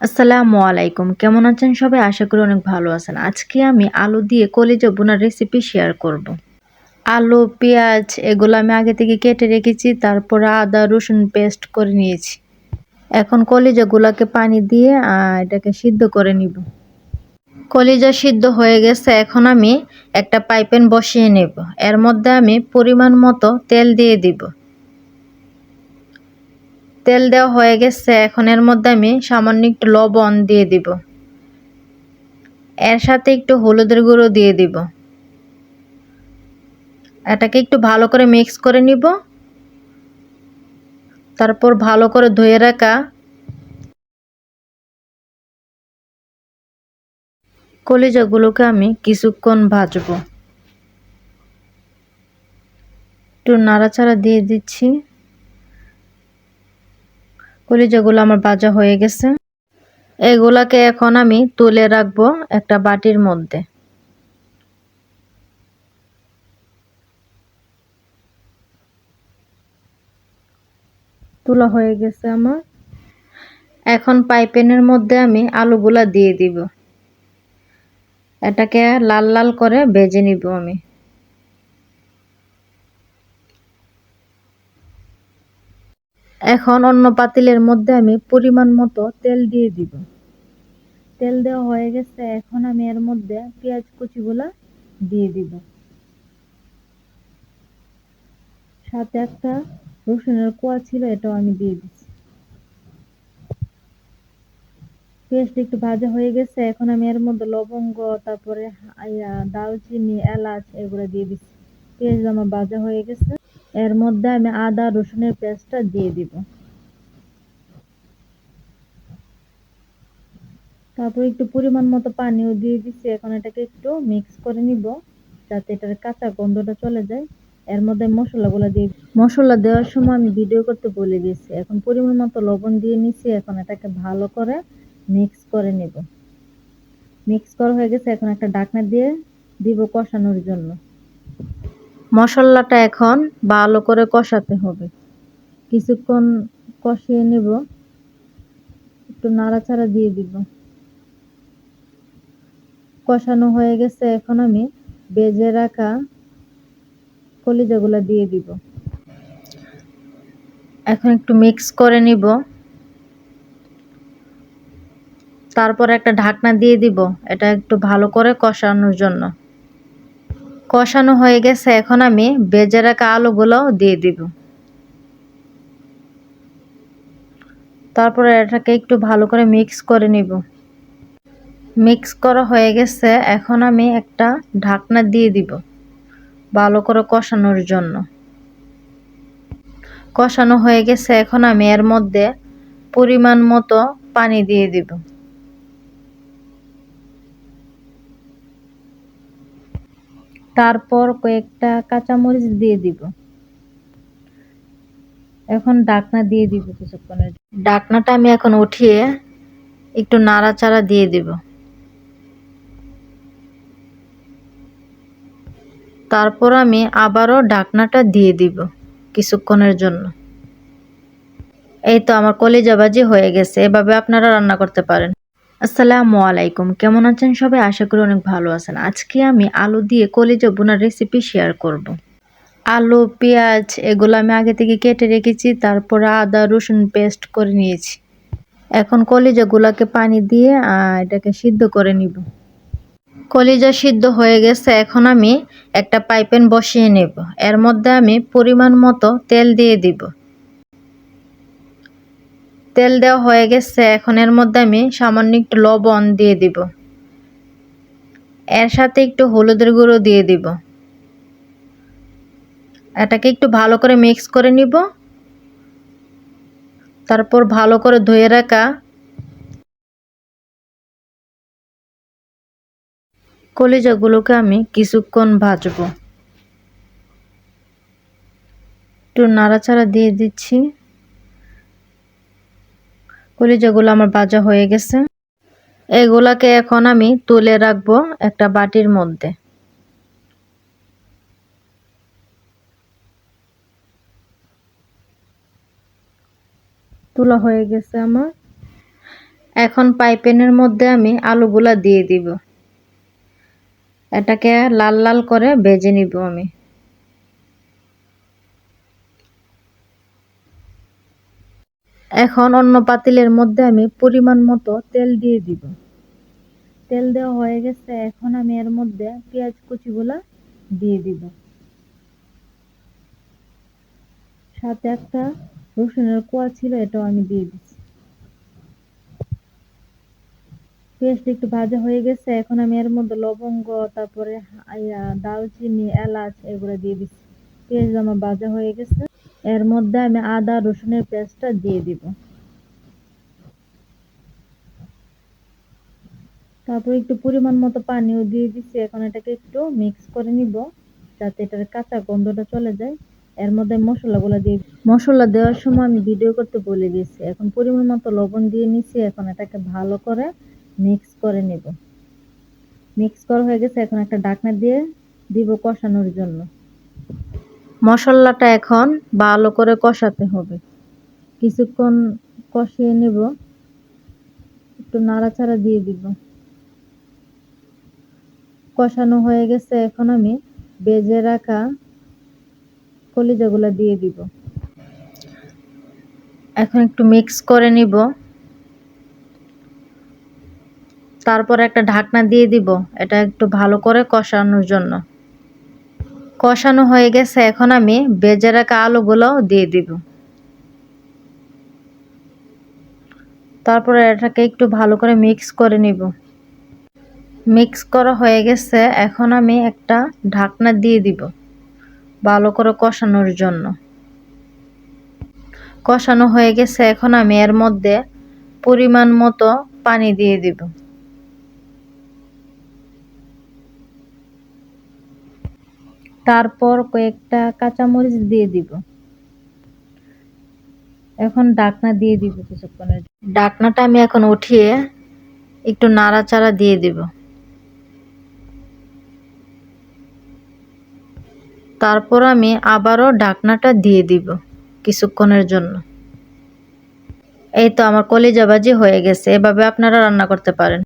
আসসালামু আলাইকুম। কেমন আছেন সবাই? আশা করি অনেক ভালো আছেন। আজকে আমি আলু দিয়ে কলিজা বোনার রেসিপি শেয়ার করব। আলু, পেঁয়াজ, এগুলো আমি আগে থেকে কেটে রেখেছি, তারপরে আদা, রসুন পেস্ট করে নিয়েছি। এখন কলিজাগুলোকে পানি দিয়ে এটাকে সিদ্ধ করে নিব। কলিজা সিদ্ধ হয়ে গেছে, এখন আমি একটা পাইপেন বসিয়ে নেব। এর মধ্যে আমি পরিমাণ মতো তেল দিয়ে দিব। তেল দেওয়া হয়ে গেছে, এখন এর মধ্যে আমি সামান্য একটু লবণ দিয়ে দিব। এর সাথে একটু হলুদের গুঁড়ো দিয়ে দিব। এটাকে একটু ভালো করে মিক্স করে নিব। তারপর ভালো করে ধুয়ে রাখা কলিজাগুলোকে আমি কিছুক্ষণ ভাজবো। একটু নাড়াচাড়া দিয়ে দিচ্ছি। কলিজাগুলো আমার ভাজা হয়ে গেছে। এগুলাকে এখন আমি তুলে রাখব একটা বাটির মধ্যে। তোলা হয়ে গেছে আমার। এখন পাইপেনের মধ্যে আমি আলুগুলা দিয়ে দিব। এটাকে লাল লাল করে ভেজে নিব আমি। এখন অন্য পাতিলের মধ্যে আমি পরিমাণ মতো তেল দিয়ে দিব। তেল দেওয়া হয়ে গেছে, এখন আমি এর মধ্যে পেঁয়াজ কুচিগুলা দিয়ে দিব। সাথে একটা রসুনের কোয়া ছিল, এটাও আমি দিয়ে দিচ্ছি পেঁয়াজটা একটু ভাজা হয়ে গেছে, এখন আমি এর মধ্যে লবঙ্গ, তারপরে দালচিনি এলাচ, এগুলো দিয়ে দিচ্ছি পেঁয়াজ আমার ভাজা হয়ে গেছে। এর মধ্যে আমি আদা, রসুনের পেস্টটা দিয়ে দিব। তারপর একটু পরিমাণ মতো পানিও দিয়ে দিচ্ছি এখন এটাকে একটু মিক্স করে নিব, যাতে এটার কাঁচা গন্ধটা চলে যায়। এর মধ্যে মশলাগুলো দিয়ে মশলা দেওয়ার সময় আমি ভিডিও করতে বলে দিয়েছি। এখন পরিমাণ মতো লবণ দিয়ে নিচ্ছি এখন এটাকে ভালো করে মিক্স করে নেব। মিক্স করা হয়ে গেছে। এখন একটা ডাকনা দিয়ে দিব কষানোর জন্য। মশলাটা এখন ভালো করে কষাতে হবে। কিছুক্ষণ কষিয়ে নেব। একটু নাড়াচাড়া দিয়ে দিব। কষানো হয়ে গেছে, এখন আমি বেজে রাখা কলিজাগুলো দিয়ে দিব। এখন একটু মিক্স করে নিব। তারপর একটা ঢাকনা দিয়ে দিব, এটা একটু ভালো করে কষানোর জন্য। কষানো হয়ে গেছে, এখন আমি বেজে রাখা আলুগুলো দিয়ে দিব। তারপরে এটাকে একটু ভালো করে মিক্স করে নিব। মিক্স করা হয়ে গেছে, এখন আমি একটা ঢাকনা দিয়ে দিব ভালো করে কষানোর জন্য। কষানো হয়ে গেছে, এখন আমি এর মধ্যে পরিমাণ মতো পানি দিয়ে দিব। তারপর কয়েকটা কাঁচামরিচ দিয়ে দিব। এখন ডাকনা দিয়ে দিব কিছুক্ষণের ডাকনাটা আমি এখন উঠিয়ে একটু নাড়াচাড়া দিয়ে দিব। তারপর আমি আবারও ডাকনাটা দিয়ে দিব কিছুক্ষণের জন্য। এই তো আমার কলিজা বাজি হয়ে গেছে, এভাবে আপনারা রান্না করতে পারেন। আসসালামু আলাইকুম। কেমন আছেন সবাই? আশা করি অনেক ভালো আছেন। আজকে আমি আলু দিয়ে কলিজা বোনার রেসিপি শেয়ার করব। আলু, পেঁয়াজ, এগুলো আমি আগে থেকে কেটে রেখেছি, তারপরে আদা, রসুন পেস্ট করে নিয়েছি। এখন কলিজাগুলোকে পানি দিয়ে এটাকে সিদ্ধ করে নিব। কলিজা সিদ্ধ হয়ে গেছে, এখন আমি একটা পাইপেন বসিয়ে নেব। এর মধ্যে আমি পরিমাণ মতো তেল দিয়ে দিব। তেল দেওয়া হয়ে গেছে, এখন এর মধ্যে আমি সামান্য একটু লবণ দিয়ে দিব। এর সাথে একটু হলুদের গুঁড়ো দিয়ে দিব। এটাকে একটু ভালো করে মিক্স করে নিব। তারপর ভালো করে ধুয়ে রাখা কলিজাগুলোকে আমি কিছুক্ষণ ভাজবো। একটু নাড়াচাড়া দিয়ে দিচ্ছি। কলিজাগুলো আমার ভাজা হয়ে গেছে। এগুলাকে এখন আমি তুলে রাখব একটা বাটির মধ্যে। তোলা হয়ে গেছে আমার। এখন পাইপেনের মধ্যে আমি আলুগুলা দিয়ে দিব। এটাকে লাল লাল করে ভেজে নিব আমি। এখন অন্য পাতিলের মধ্যে আমি পরিমাণ মতো তেল দিয়ে দিব। তেল দেওয়া হয়ে গেছে, এখন আমি এর মধ্যে পেঁয়াজ কুচিগুলা দিয়ে দিব। সাথে একটা রসুনের কোয়া ছিল, এটাও আমি দিয়ে দিচ্ছি পেঁয়াজটা একটু ভাজা হয়ে গেছে, এখন আমি এর মধ্যে লবঙ্গ, তারপরে দালচিনি এলাচ, এগুলো দিয়ে দিচ্ছি পেঁয়াজ আমার ভাজা হয়ে গেছে। এর মধ্যে আমি আদা, রসুনের পেস্টটা দিয়ে দিব। তারপর একটু পরিমাণ মতো পানিও দিয়ে দিচ্ছি এখন এটাকে একটু মিক্স করে নিব, যাতে এটার কাঁচা গন্ধটা চলে যায়। এর মধ্যে মশলাগুলো দিয়ে মশলা দেওয়ার সময় আমি ভিডিও করতে বলে দিয়েছি। এখন পরিমাণ মতো লবণ দিয়ে নিচ্ছি এখন এটাকে ভালো করে মিক্স করে নেব। মিক্স করা হয়ে গেছে। এখন একটা ঢাকনা দিয়ে দিব কষানোর জন্য। মশলাটা এখন ভালো করে কষাতে হবে। কিছুক্ষণ কষিয়ে নেব। একটু নাড়াচাড়া দিয়ে দিব। কষানো হয়ে গেছে, এখন আমি বেজে রাখা কলিজাগুলো দিয়ে দিব। এখন একটু মিক্স করে নিব। তারপর একটা ঢাকনা দিয়ে দিব, এটা একটু ভালো করে কষানোর জন্য। কষানো হয়ে গেছে, এখন আমি বেজে রাখা আলুগুলোও দিয়ে দিব। তারপরে এটাকে একটু ভালো করে মিক্স করে নিব। মিক্স করা হয়ে গেছে, এখন আমি একটা ঢাকনা দিয়ে দিব ভালো করে কষানোর জন্য। কষানো হয়ে গেছে, এখন আমি এর মধ্যে পরিমাণ মতো পানি দিয়ে দিব। তারপর কয়েকটা কাঁচামরিচ দিয়ে দিব। এখন ডাকনা দিয়ে দিব কিছুক্ষণের ডাকনাটা আমি এখন উঠিয়ে একটু নাড়াচাড়া দিয়ে দিব। তারপর আমি আবারও ডাকনাটা দিয়ে দিব কিছুক্ষণের জন্য। এই তো আমার কলিজা ভাজি হয়ে গেছে, এভাবে আপনারা রান্না করতে পারেন।